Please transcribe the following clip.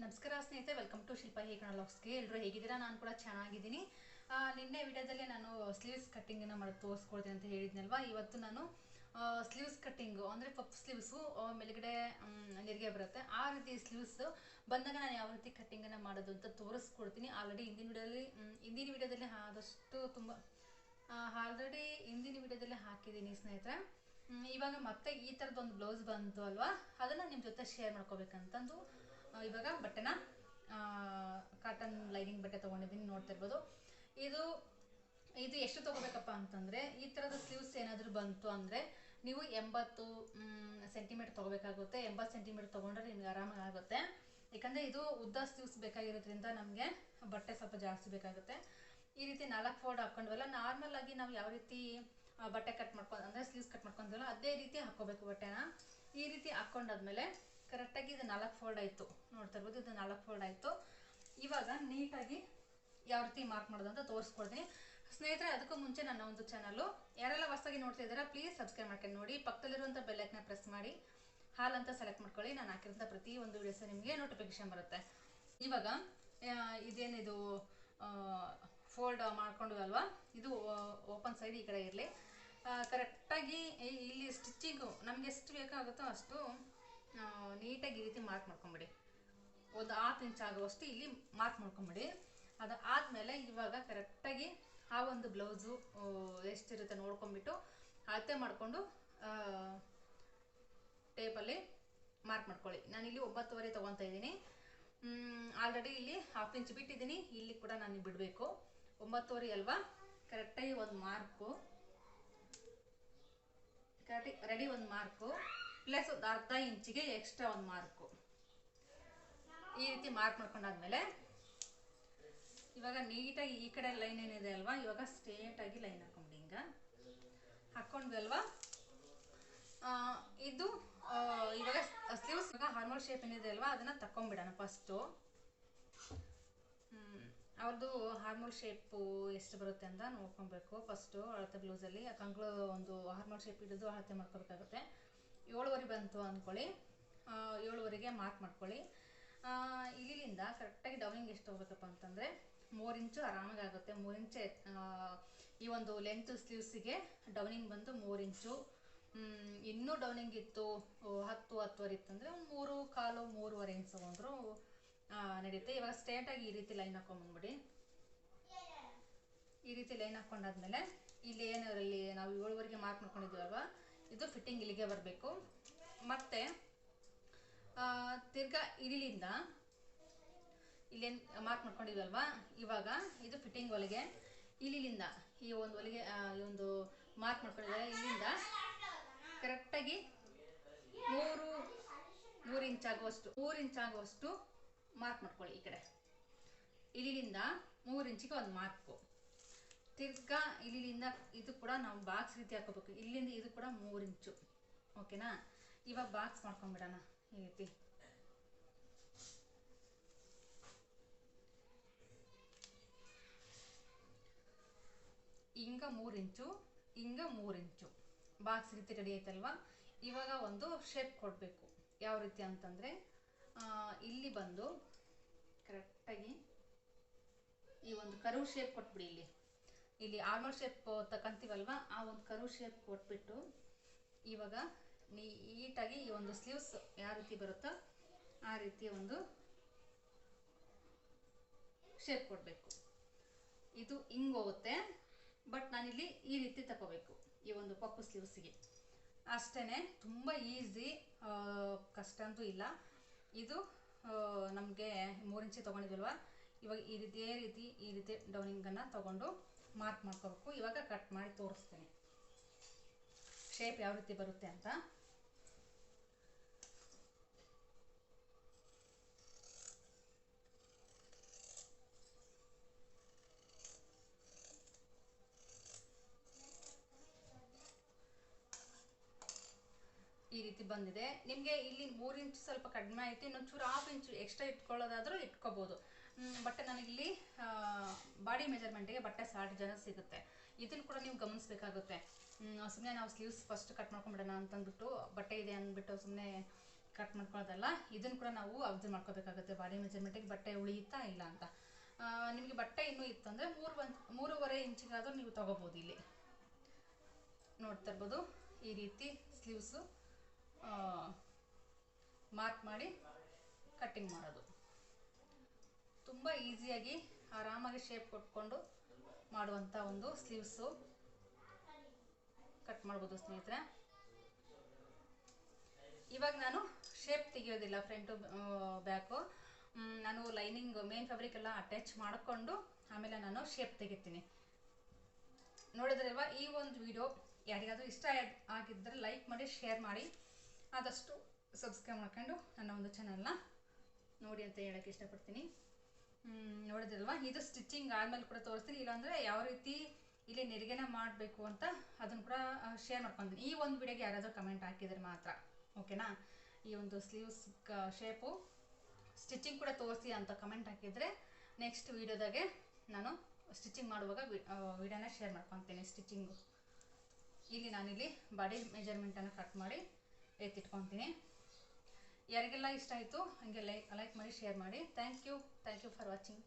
ನಮಸ್ಕಾರ ಸ್ನೇಹಿತರೆ welcome to ಶಿಲ್ಪ ಹೇಗಣ ಲಾಗ್ಸ್ಗೆ ಎಲ್ಲರೂ ಹೇಗಿದ್ದೀರಾ? ನಾನು ಕೂಡ ಚೆನ್ನಾಗಿದ್ದೀನಿ. ನಿನ್ನೆ ವಿಡಿಯೋದಲ್ಲಿ ನಾನು ಸ್ಲೀವ್ಸ್ ಕಟ್ಟಿಂಗನ್ನು ಮಾಡಿ, ತೋರಿಸ್ಕೊಡ್ತೀನಿ ಅಂತ ಹೇಳಿದ್ನಲ್ವ? ಇವತ್ತು ನಾನು ಸ್ಲೀವ್ಸ್ ಕಟ್ಟಿಂಗು ಅಂದರೆ ಪಪ್ ಸ್ಲೀವ್ಸು ಮೇಲ್ಗಡೆ ನಿರ್ಗೆ ಬರುತ್ತೆ. ಆ ರೀತಿ ಸ್ಲೀವ್ಸ್ ಬಂದಾಗ ನಾನು ಯಾವ ರೀತಿ ಕಟ್ಟಿಂಗನ್ನು ಮಾಡೋದು ಅಂತ ತೋರಿಸ್ಕೊಡ್ತೀನಿ. ಆಲ್ರೆಡಿ ಹಿಂದಿನ ವಿಡಿಯೋದಲ್ಲಿ ಹಿಂದಿನ ವಿಡಿಯೋದಲ್ಲಿ ಆದಷ್ಟು ತುಂಬ ಆಲ್ರೆಡಿ ಹಿಂದಿನ ವಿಡಿಯೋದಲ್ಲಿ ಹಾಕಿದ್ದೀನಿ ಸ್ನೇಹಿತರೆ. ಇವಾಗ ಮತ್ತೆ ಈ ಥರದ್ದೊಂದು ಬ್ಲೌಸ್ ಬಂತು ಅಲ್ವಾ? ಅದನ್ನು ನಿಮ್ಮ ಜೊತೆ ಶೇರ್ ಮಾಡ್ಕೋಬೇಕಂತಂದು ಇವಾಗ ಬಟ್ಟೆನ ಕಾಟನ್ ಲೈನಿಂಗ್ ಬಟ್ಟೆ ತೊಗೊಂಡಿದ್ದೀನಿ, ನೋಡ್ತಾ ಇರ್ಬೋದು. ಇದು ಇದು ಎಷ್ಟು ತೊಗೋಬೇಕಪ್ಪ ಅಂತಂದರೆ, ಈ ಥರದ ಸ್ಲೀವ್ಸ್ ಏನಾದರೂ ಬಂತು ಅಂದರೆ, ನೀವು ಎಂಬತ್ತು ಸೆಂಟಿಮೀಟರ್ ತೊಗೋಬೇಕಾಗುತ್ತೆ. ಎಂಬತ್ತು ಸೆಂಟಿಮೀಟರ್ ತೊಗೊಂಡ್ರೆ ನಿಮ್ಗೆ ಆರಾಮಾಗಿ ಆಗುತ್ತೆ ಯಾಕಂದರೆ ಇದು ಉದ್ದ ಸ್ಲೀವ್ಸ್ ಬೇಕಾಗಿರೋದ್ರಿಂದ ನಮಗೆ ಬಟ್ಟೆ ಸ್ವಲ್ಪ ಜಾಸ್ತಿ ಬೇಕಾಗುತ್ತೆ. ಈ ರೀತಿ ನಾಲ್ಕು ಫೋಲ್ಡ್ ಹಾಕ್ಕೊಂಡ್ವಲ್ಲ ನಾರ್ಮಲ್ ಆಗಿ ನಾವು ಯಾವ ರೀತಿ ಬಟ್ಟೆ ಕಟ್ ಮಾಡ್ಕೊ, ಅಂದರೆ ಸ್ಲೀವ್ಸ್ ಕಟ್ ಮಾಡ್ಕೊಂತೀವಲ್ಲ, ಅದೇ ರೀತಿ ಹಾಕ್ಕೋಬೇಕು ಬಟ್ಟೆನ. ಈ ರೀತಿ ಹಾಕ್ಕೊಂಡಾದ್ಮೇಲೆ ಕರೆಕ್ಟಾಗಿ ಇದು ನಾಲ್ಕು ಫೋಲ್ಡ್ ಆಯಿತು. ನೋಡ್ತಾ ಇರ್ಬೋದು, ಇದು ನಾಲ್ಕು ಫೋಲ್ಡ್ ಆಯಿತು. ಇವಾಗ ನೀಟಾಗಿ ಯಾವ ರೀತಿ ಮಾರ್ಕ್ ಮಾಡೋದು ಅಂತ ತೋರಿಸ್ಕೊಡ್ತೀನಿ. ಸ್ನೇಹಿತರೆ, ಅದಕ್ಕೂ ಮುಂಚೆ ನನ್ನ ಒಂದು ಚಾನಲು ಯಾರೆಲ್ಲ ಹೊಸದಾಗಿ ನೋಡ್ತಾ ಇದ್ದೀರಾ ಪ್ಲೀಸ್ ಸಬ್ಸ್ಕ್ರೈಬ್ ಮಾಡ್ಕೊಂಡು ನೋಡಿ. ಪಕ್ಕದಲ್ಲಿರುವಂಥ ಬೆಲ್ಲೈಕ್ನ ಪ್ರೆಸ್ ಮಾಡಿ. ಹಾಲ್ ಅಂತ ಸೆಲೆಕ್ಟ್ ಮಾಡ್ಕೊಳ್ಳಿ. ನಾನು ಹಾಕಿರೋಂಥ ಪ್ರತಿ ಒಂದು ವಿಡಿಯೋಸ್ ನಿಮಗೆ ನೋಟಿಫಿಕೇಶನ್ ಬರುತ್ತೆ. ಇವಾಗ ಇದೇನಿದು ಫೋಲ್ಡ್ ಮಾಡ್ಕೊಂಡು ಅಲ್ವಾ ಇದು ಓಪನ್ ಸೈಡ್ ಈ ಕಡೆ ಇರಲಿ. ಕರೆಕ್ಟಾಗಿ ಇಲ್ಲಿ ಸ್ಟಿಚ್ಚಿಂಗು ನಮ್ಗೆ ಎಷ್ಟು ಬೇಕಾಗುತ್ತೋ ಅಷ್ಟು ನೀಟಾಗಿ ಈ ರೀತಿ ಮಾರ್ಕ್ ಮಾಡ್ಕೊಂಬಿಡಿ. ಒಂದು ಹಾಫ್ ಇಂಚ್ ಆಗುವಷ್ಟು ಇಲ್ಲಿ ಮಾರ್ಕ್ ಮಾಡ್ಕೊಂಬಿಡಿ. ಅದು ಆದಮೇಲೆ ಇವಾಗ ಕರೆಕ್ಟಾಗಿ ಆ ಒಂದು ಬ್ಲೌಸು ಎಷ್ಟಿರುತ್ತೆ ನೋಡ್ಕೊಂಬಿಟ್ಟು ಅಳತೆ ಮಾಡಿಕೊಂಡು ಟೇಪಲ್ಲಿ ಮಾರ್ಕ್ ಮಾಡ್ಕೊಳ್ಳಿ. ನಾನಿಲ್ಲಿ ಒಂಬತ್ತುವರೆ ತೊಗೊತಾ ಇದ್ದೀನಿ. ಆಲ್ರೆಡಿ ಇಲ್ಲಿ ಹಾಫ್ ಇಂಚ್ ಬಿಟ್ಟಿದ್ದೀನಿ. ಇಲ್ಲಿ ಕೂಡ ನಾನು ಬಿಡಬೇಕು. ಒಂಬತ್ತುವರೆ ಅಲ್ವಾ? ಕರೆಕ್ಟಾಗಿ ಒಂದು ಮಾರ್ಕು ಕರೆಕ್ಟಾಗಿ ರೆಡಿ ಒಂದು ಮಾರ್ಕು ಪ್ಲಸ್ ಒಂದು ಅರ್ಧ ಇಂಚಿಗೆ ಎಕ್ಸ್ಟ್ರಾ ಒಂದು ಮಾರ್ಕು ಈ ರೀತಿ ಮಾರ್ಕ್ ಮಾಡ್ಕೊಂಡಾದ್ಮೇಲೆ, ಇವಾಗ ನೀಟಾಗಿ ಈ ಕಡೆ ಲೈನ್ ಏನಿದೆ ಅಲ್ವಾ? ಇವಾಗ ಸ್ಟ್ರೇಟಾಗಿ ಲೈನ್ ಹಾಕೊಂಡು ಹಿಂಗ ಹಾಕ್ಕೊಂಡ್ವಿ ಅಲ್ವಾ? ಇದು ಇವಾಗ ಸ್ಲೀವ್ಸ್ ಇವಾಗ ಹಾರ್ಮೋಲ್ ಶೇಪ್ ಏನಿದೆ ಅಲ್ವಾ? ಅದನ್ನ ತಕೊಂಡ್ಬಿಡೋಣ ಫಸ್ಟು ಅವ್ರದ್ದು ಹಾರ್ಮೋಲ್ ಶೇಪು ಎಷ್ಟು ಬರುತ್ತೆ ಅಂತ ನೋಡ್ಕೊಬೇಕು. ಫಸ್ಟು ಅಳತೆ ಬ್ಲೌಸಲ್ಲಿ ಯಾಕಂಗ್ಳು ಒಂದು ಹಾರ್ಮೋಲ್ ಶೇಪ್ ಹಿಡಿದು ಅಳತೆ ಮಾಡ್ಕೋಬೇಕಾಗುತ್ತೆ. ಏಳುವರೆ ಬಂತು ಅಂದ್ಕೊಳ್ಳಿ ಏಳುವರೆಗೆ ಮಾರ್ಕ್ ಮಾಡ್ಕೊಳ್ಳಿ. ಇಲ್ಲಿಂದ ಕರೆಕ್ಟಾಗಿ ಡೌನಿಂಗ್ ಎಷ್ಟು ಹೋಗ್ಬೇಕಪ್ಪ ಅಂತಂದರೆ ಮೂರು ಇಂಚು ಆರಾಮಾಗಿ ಆಗುತ್ತೆ. ಮೂರು ಇಂಚು ಈ ಒಂದು ಲೆಂತ್ ಸ್ಲೀವ್ಸಿಗೆ ಡೌನಿಂಗ್ ಬಂದು ಮೂರು ಇಂಚು ಇನ್ನೂ ಡೌನಿಂಗ್ ಇತ್ತು ಹತ್ತು, ಹತ್ತುವರೆ ಇತ್ತಂದರೆ ಒಂದು ಮೂರು ಕಾಲು, ಮೂರುವರೆ ಇಂಚ್ ತೊಗೊಂಡ್ರು ನಡೆಯುತ್ತೆ ಇವಾಗ ಸ್ಟ್ರೇಟಾಗಿ ಈ ರೀತಿ ಲೈನ್ ಹಾಕೊಂಡ್ಬಂದ್ಬಿಡಿ ಈ ರೀತಿ ಲೈನ್ ಹಾಕ್ಕೊಂಡಾದ್ಮೇಲೆ ಇಲ್ಲಿ ಏನಲ್ಲಿ ನಾವು ಏಳುವರೆಗೆ ಮಾರ್ಕ್ ಮಾಡ್ಕೊಂಡಿದ್ದೀವಲ್ವಾ ಇದು ಫಿಟ್ಟಿಂಗ್ ಇಲ್ಲಿಗೆ ಬರಬೇಕು. ಮತ್ತೆ ತಿರ್ಗಾ ಇಲ್ಲಿಂದ ಇಲ್ಲೇನು ಮಾರ್ಕ್ ಮಾಡ್ಕೊಂಡಿದ್ವಲ್ವಾ? ಇವಾಗ ಇದು ಫಿಟ್ಟಿಂಗ್ ಒಳಗೆ, ಇಲ್ಲಿಂದ ಈ ಒಂದು ಒಲಿಗೆ ಈ ಒಂದು ಮಾರ್ಕ್ ಮಾಡ್ಕೊಂಡಿದ್ದಾರೆ ಇಲ್ಲಿಂದ ಕರೆಕ್ಟಾಗಿ ಮೂರು ಮೂರು ಇಂಚ್ ಆಗುವಷ್ಟು, ಮೂರು ಇಂಚ್ ಆಗುವಷ್ಟು ಮಾರ್ಕ್ ಮಾಡ್ಕೊಳ್ಳಿ ಈ ಕಡೆ. ಇಲ್ಲಿಂದ ಮೂರು ಇಂಚಿಗೆ ಒಂದು ಮಾರ್ಕು ತಿರ್ಗಾ ಇಲ್ಲಿಂದ ಇದು ಕೂಡ ನಾವು ಬಾಕ್ಸ್ ರೀತಿ ಹಾಕೋಬೇಕು ಇಲ್ಲಿಂದ ಇದು ಕೂಡ ಮೂರು ಇಂಚು ಓಕೆನಾ ಇವಾಗ ಬಾಕ್ಸ್ ಮಾಡ್ಕೊಂಡ್ಬಿಡೋಣ ಈ ರೀತಿ. ಹಿಂಗ ಮೂರು ಇಂಚು ಹಿಂಗ ಮೂರು ಇಂಚು ಬಾಕ್ಸ್ ರೀತಿ ರೆಡಿ ಆಯ್ತಲ್ವಾ ಇವಾಗ ಒಂದು ಶೇಪ್ ಕೊಡಬೇಕು. ಯಾವ ರೀತಿ ಅಂತಂದರೆ ಇಲ್ಲಿ ಬಂದು ಕರೆಕ್ಟಾಗಿ ಈ ಒಂದು ಕರು ಶೇಪ್ ಕೊಟ್ಬಿಡಿ ಇಲ್ಲಿ. ಇಲ್ಲಿ ಆರ್ಮಲ್ ಶೇಪ್ ತಗೊಂತೀವಲ್ವ ಆ ಒಂದು ಕರು ಶೇಪ್ ಕೊಟ್ಬಿಟ್ಟು ಇವಾಗ ನೀಟಾಗಿ ಈ ಒಂದು ಸ್ಲೀವ್ಸ್ ಯಾವ ರೀತಿ ಬರುತ್ತೋ ಆ ರೀತಿ ಒಂದು ಶೇಪ್ ಕೊಡಬೇಕು. ಇದು ಹಿಂಗೆ ಹೋಗುತ್ತೆ ಬಟ್ ನಾನಿಲ್ಲಿ ಈ ರೀತಿ ತಗೋಬೇಕು ಈ ಒಂದು ಪಪ್ಪು ಸ್ಲೀವ್ಸಿಗೆ ಅಷ್ಟೇ ತುಂಬ ಈಸಿ ಕಷ್ಟ ಅಂತೂ ಇಲ್ಲ. ಇದು ನಮಗೆ ಮೂರು ಇಂಚಿ ತೊಗೊಂಡಿದ್ವಲ್ವ? ಇವಾಗ ಈ ರೀತಿ ಇದೇ ರೀತಿ ಈ ರೀತಿ ಡೌನಿಂಗನ್ನು ತೊಗೊಂಡು ಮಾರ್ಕ್ ಮಾಡ್ಕೋಬೇಕು. ಇವಾಗ ಕಟ್ ಮಾಡಿ ತೋರಿಸ್ತೀನಿ. ಶೇಪ್ ಯಾವ ರೀತಿ ಬರುತ್ತೆ ಅಂತ. ಈ ರೀತಿ ಬಂದಿದೆ. ನಿಮಗೆ ಇಲ್ಲಿ ಮೂರು ಇಂಚು ಸ್ವಲ್ಪ ಕಡಿಮೆ ಆಯಿತು. ಇನ್ನೊಂಚೂರು ಹಾಫ್ ಇಂಚು ಎಕ್ಸ್ಟ್ರಾ ಇಟ್ಕೊಳ್ಳೋದಾದರೂ ಇಟ್ಕೋಬೋದು. ಬಟ್ ನನಗಿಲ್ಲಿ ಬಾಡಿ ಮೆಜರ್ಮೆಂಟಿಗೆ ಬಟ್ಟೆ ಸಾಲ್ಟ್ ಜನ ಸಿಗುತ್ತೆ. ಇದನ್ನು ಕೂಡ ನೀವು ಗಮನಿಸಬೇಕಾಗುತ್ತೆ. ಸುಮ್ಮನೆ ನಾವು ಸ್ಲೀವ್ಸ್ ಫಸ್ಟ್ ಕಟ್ ಮಾಡ್ಕೊಂಬಿಡೋಣ ಅಂತಂದ್ಬಿಟ್ಟು ಬಟ್ಟೆ ಇದೆ ಅಂದ್ಬಿಟ್ಟು ಸುಮ್ಮನೆ ಕಟ್ ಮಾಡ್ಕೊಳ್ಳೋದಲ್ಲ, ಇದನ್ನು ಕೂಡ ನಾವು ಅಬ್ಸರ್ವ್ ಮಾಡ್ಕೋಬೇಕಾಗುತ್ತೆ. ಬಾಡಿ ಮೆಜರ್ಮೆಂಟಿಗೆ ಬಟ್ಟೆ ಉಳಿಯುತ್ತಾ ಇಲ್ಲ ಅಂತ. ನಿಮಗೆ ಬಟ್ಟೆ ಇನ್ನೂ ಇತ್ತು ಅಂದರೆ ಮೂರು ಒಂದು, ಮೂರುವರೆ ಇಂಚಿಗಾದರೂ ನೀವು ತೊಗೋಬೋದು ಇಲ್ಲಿ. ನೋಡ್ತಾ ಇರ್ಬೋದು, ಈ ರೀತಿ ಸ್ಲೀವ್ಸು ಮಾರ್ಕ್ ಮಾಡಿ ಕಟ್ಟಿಂಗ್ ಮಾಡೋದು. ತುಂಬ ಈಸಿಯಾಗಿ ಆರಾಮಾಗಿ ಶೇಪ್ ಕೊಟ್ಕೊಂಡು ಮಾಡುವಂಥ ಒಂದು ಸ್ಲೀವ್ಸು ಕಟ್ ಮಾಡ್ಬೋದು ಸ್ನೇಹಿತರೆ. ಇವಾಗ ನಾನು ಶೇಪ್ ತೆಗಿಯೋದಿಲ್ಲ ಫ್ರಂಟು ಬ್ಯಾಕು ನಾನು ಲೈನಿಂಗ್ ಮೇನ್ ಫ್ಯಾಬ್ರಿಕ್ ಎಲ್ಲ ಅಟ್ಯಾಚ್ ಮಾಡಿಕೊಂಡು ಆಮೇಲೆ ನಾನು ಶೇಪ್ ತೆಗಿತೀನಿ. ನೋಡಿದ್ರಲ್ವಾ, ಈ ಒಂದು ವಿಡಿಯೋ ಯಾರಿಗಾದರೂ ಇಷ್ಟ ಆಗ್- ಆಗಿದ್ದರೆ ಲೈಕ್ ಮಾಡಿ ಶೇರ್ ಮಾಡಿ, ಆದಷ್ಟು ಸಬ್ಸ್ಕ್ರೈಬ್ ಮಾಡ್ಕೊಂಡು ನನ್ನ ಒಂದು ಚಾನಲ್ನ ನೋಡಿ ಅಂತ ಹೇಳೋಕ್ಕೆ ಇಷ್ಟಪಡ್ತೀನಿ. ನೋಡಿದ್ರಲ್ವಾ? ಇದು ಸ್ಟಿಚಿಂಗ್ ಆದ್ಮೇಲೆ ಕೂಡ ತೋರಿಸ್ತೀನಿ. ಇಲ್ಲಾಂದರೆ ಯಾವ ರೀತಿ ಇಲ್ಲಿ ನೆರಿಗೆನ ಮಾಡಬೇಕು ಅಂತ ಅದನ್ನು ಕೂಡ ಶೇರ್ ಮಾಡ್ಕೊತೀನಿ. ಈ ಒಂದು ವಿಡಿಯೋಗೆ ಯಾರಾದರೂ ಕಮೆಂಟ್ ಹಾಕಿದರೆ ಮಾತ್ರ. ಓಕೆನಾ ಈ ಒಂದು ಸ್ಲೀವ್ಸ್ ಶೇಪು ಸ್ಟಿಚಿಂಗ್ ಕೂಡ ತೋರಿಸಿ ಅಂತ ಕಮೆಂಟ್ ಹಾಕಿದರೆ ನೆಕ್ಸ್ಟ್ ವೀಡಿಯೋದಾಗೆ ನಾನು ಸ್ಟಿಚಿಂಗ್ ಮಾಡುವಾಗ ವಿಡಿಯೋನ ಶೇರ್ ಮಾಡ್ಕೊತೀನಿ. ಸ್ಟಿಚಿಂಗು ಇಲ್ಲಿ ನಾನಿಲ್ಲಿ ಬಾಡಿ ಮೆಜರ್ಮೆಂಟನ್ನು ಕಟ್ ಮಾಡಿ ಎತ್ತಿಟ್ಕೊತೀನಿ. ಯಾರಿಗೆಲ್ಲ ಇಷ್ಟ ಆಯಿತು, ಹಾಗೆ ಲೈಕ್ ಲೈಕ್ ಮಾಡಿ, ಶೇರ್ ಮಾಡಿ. Thank you thank you for watching